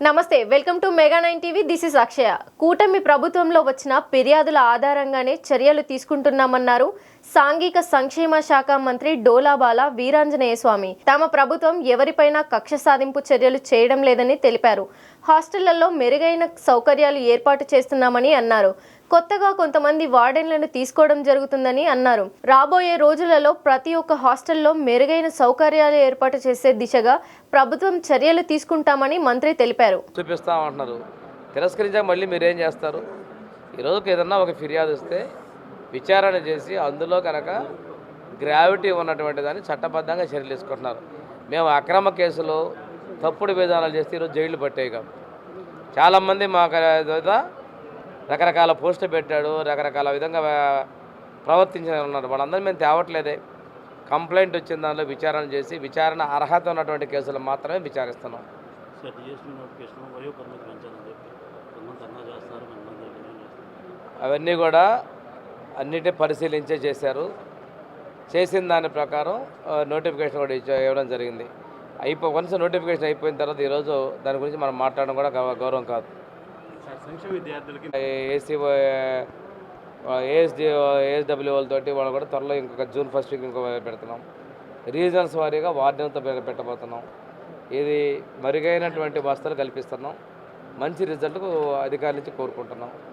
నమస్తే welcome to Mega nine TV. This is Akshaya. కూటమి ప్రభుత్వంలో వచ్చిన ఫిర్యాదుల ఆధారంగానే చర్యలు తీసుకుంటున్నామన్నారు సాంఘిక సంక్షేమ శాఖ మంత్రి డోలాబాల వీరాంజనేయ స్వామి. తమ ప్రభుత్వం ఎవరిపైనా కక్ష సాధింపు చర్యలు చేయడం లేదని తెలిపారు. హాస్టళ్ళలో మెరుగైన సౌకర్యాలు ఏర్పాటు చేస్తున్నామని అన్నారు. కొత్తగా కొంతమంది వార్డెన్లను తీసుకోవడం జరుగుతుందని అన్నారు. రాబోయే రోజులలో ప్రతి ఒక్క హాస్టల్లో మెరుగైన సౌకర్యాలు ఏర్పాటు చేసే దిశగా ప్రభుత్వం చర్యలు తీసుకుంటామని మంత్రి తెలిపారు. చూపిస్తామంటున్నారు. తిరస్కరించాక మళ్ళీ మీరేం చేస్తారు? ఈరోజుకి ఏదన్నా ఒక ఫిర్యాదు వస్తే విచారణ చేసి అందులో కనుక గ్రావిటీ ఉన్నటువంటి దాన్ని చట్టబద్ధంగా చర్యలు తీసుకుంటున్నారు. మేము అక్రమ కేసులు తప్పుడు విధానాలు చేస్తే ఈరోజు జైలు పట్టేయగం చాలామంది మా రకరకాల పోస్టులు పెట్టాడు రకరకాల విధంగా ప్రవర్తించిన ఉన్నారు వాళ్ళందరూ మేము తేవట్లేదే. కంప్లైంట్ వచ్చిన దానిలో విచారణ చేసి విచారణ అర్హత ఉన్నటువంటి కేసులు మాత్రమే విచారిస్తున్నాం. అవన్నీ కూడా అన్నిటి పరిశీలించే చేశారు. చేసిన దాని ప్రకారం నోటిఫికేషన్ కూడా ఇచ్చ- ఇవ్వడం జరిగింది. అయిపో వన్స్ నోటిఫికేషన్ అయిపోయిన తర్వాత ఈరోజు దాని గురించి మనం మాట్లాడడం కూడా గౌరవం కాదు. ఏసీ ఏఎస్డి ఏఎస్డబ్ల్యూ వాళ్ళతోటి వాళ్ళు కూడా త్వరలో ఇంకొక జూన్ ఫస్ట్ వీక్ ఇంకో పెడుతున్నాం. రీజన్స్ వారీగా వార్డెన్తో పెట్టబోతున్నాం. ఇది మెరుగైనటువంటి వసతులు కల్పిస్తున్నాం. మంచి రిజల్ట్కు అధికారుల నుంచి కోరుకుంటున్నాం.